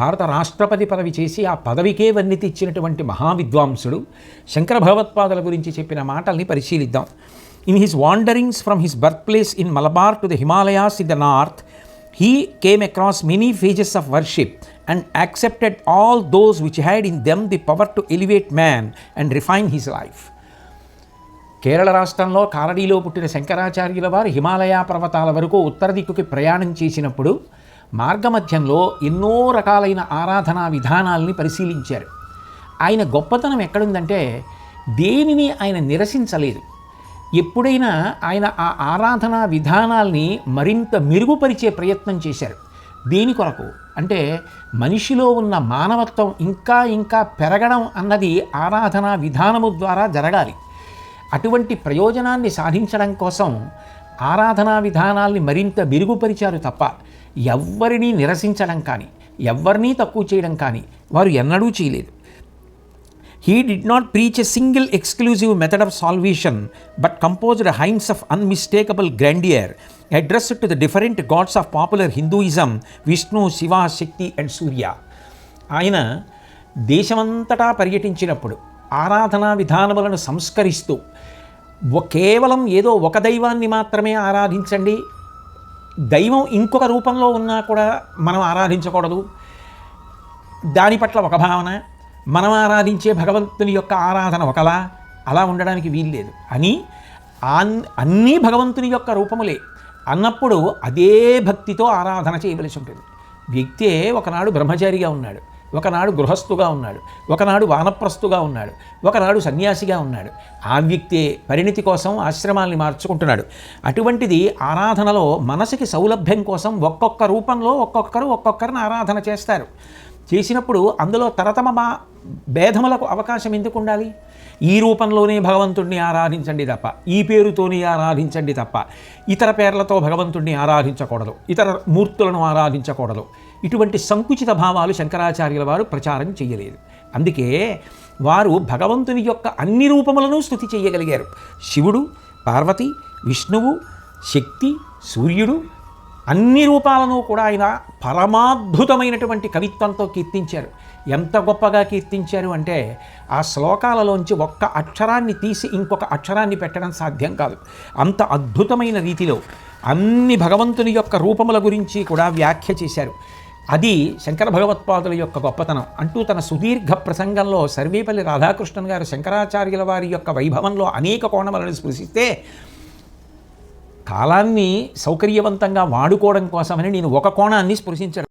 భారత రాష్ట్రపతి పదవి చేసి ఆ పదవికే వర్ణితి ఇచ్చినటువంటి మహావిద్వాంసుడు శంకర భగవత్పాదుల గురించి చెప్పిన మాటల్ని పరిశీలిద్దాం. In his wanderings from his birthplace in Malabar to the Himalayas in the north he came across many phases of worship and accepted all those which had in them the power to elevate man and refine his life Kerala రాష్ట్రంలో కారడీలో పుట్టిన శంకరాచార్యుల వారు హిమాలయ పర్వతాల వరకు ఉత్తర దిక్కుకి ప్రయాణం చేసినప్పుడు మార్గమధ్యంలో ఎన్నో రకాలైన ఆరాధనా విధానాల్ని పరిశీలించారు. ఆయన గొప్పతనం ఎక్కడుందంటే దేనిని ఆయన నిరసించలేదు. ఎప్పుడైనా ఆయన ఆ ఆరాధనా విధానాల్ని మరింత మెరుగుపరిచే ప్రయత్నం చేశారు. దేని కొరకు? అంటే మనిషిలో ఉన్న మానవత్వం ఇంకా ఇంకా పెరగడం అన్నది ఆరాధనా విధానము ద్వారా జరగాలి. అటువంటి ప్రయోజనాన్ని సాధించడం కోసం ఆరాధనా విధానాల్ని మరింత మెరుగుపరిచారు తప్ప ఎవ్వరినీ నిరసించడం కానీ ఎవ్వరినీ తక్కువ చేయడం కానీ వారు ఎన్నడూ చేయలేదు. He did not preach a single exclusive method of salvation but composed hymns of unmistakable grandeur address to the different gods of popular Hinduism Vishnu Shiva Shakti and Surya ఆయన దేశమంతటా పర్యటించినప్పుడు ఆరాధనా విధానములను సంస్కరిస్తూ కేవలం ఏదో ఒక దైవాన్ని మాత్రమే ఆరాధించండి దైవం ఇంకొక రూపంలో ఉన్నా కూడా మనం ఆరాధించకూడదు. దాని పట్ల ఒక భావన మనం ఆరాధించే భగవంతుని యొక్క ఆరాధన ఒకలా అలా ఉండడానికి వీల్లేదు. అని అన్నీ భగవంతుని యొక్క రూపములే అన్నప్పుడు అదే భక్తితో ఆరాధన చేయవలసి ఉంటుంది. వ్యక్తే ఒకనాడు బ్రహ్మచారిగా ఉన్నాడు. ఒకనాడు గృహస్థుగా ఉన్నాడు. ఒకనాడు వానప్రస్తుగా ఉన్నాడు. ఒకనాడు సన్యాసిగా ఉన్నాడు. ఆ వ్యక్తే పరిణితి కోసం ఆశ్రమాల్ని మార్చుకుంటున్నాడు. అటువంటిది ఆరాధనలో మనసుకి సౌలభ్యం కోసం ఒక్కొక్క రూపంలో ఒక్కొక్కరు ఒక్కొక్కరిని ఆరాధన చేస్తారు. చేసినప్పుడు అందులో తరతమ మా భేదములకు అవకాశం ఎందుకు ఉండాలి? ఈ రూపంలోనే భగవంతుణ్ణి ఆరాధించండి తప్ప ఈ పేరుతోనే ఆరాధించండి తప్ప ఇతర పేర్లతో భగవంతుణ్ణి ఆరాధించకూడదు ఇతర మూర్తులను ఆరాధించకూడదు. ఇటువంటి సంకుచిత భావాలు శంకరాచార్యుల వారు ప్రచారం చేయలేదు. అందుకే వారు భగవంతుని యొక్క అన్ని రూపములను స్థుతి చేయగలిగారు. శివుడు పార్వతి విష్ణువు శక్తి సూర్యుడు అన్ని రూపాలను కూడా ఆయన పరమాద్భుతమైనటువంటి కవిత్వంతో కీర్తించారు. ఎంత గొప్పగా కీర్తించారు అంటే ఆ శ్లోకాలలోంచి ఒక్క అక్షరాన్ని తీసి ఇంకొక అక్షరాన్ని పెట్టడం సాధ్యం కాదు. అంత అద్భుతమైన రీతిలో అన్ని భగవంతుని యొక్క రూపముల గురించి కూడా వ్యాఖ్య చేశారు. అది శంకర భగవత్పాదుల యొక్క గొప్పతనం అంటూ తన సుదీర్ఘ ప్రసంగంలో సర్వేపల్లి రాధాకృష్ణన్ గారు శంకరాచార్యుల వారి యొక్క వైభవంలో అనేక కోణములను స్పృశిస్తే కాలాన్ని సౌకర్యవంతంగా వాడుకోవడం కోసమని నేను ఒక కోణాన్ని స్పృశించడం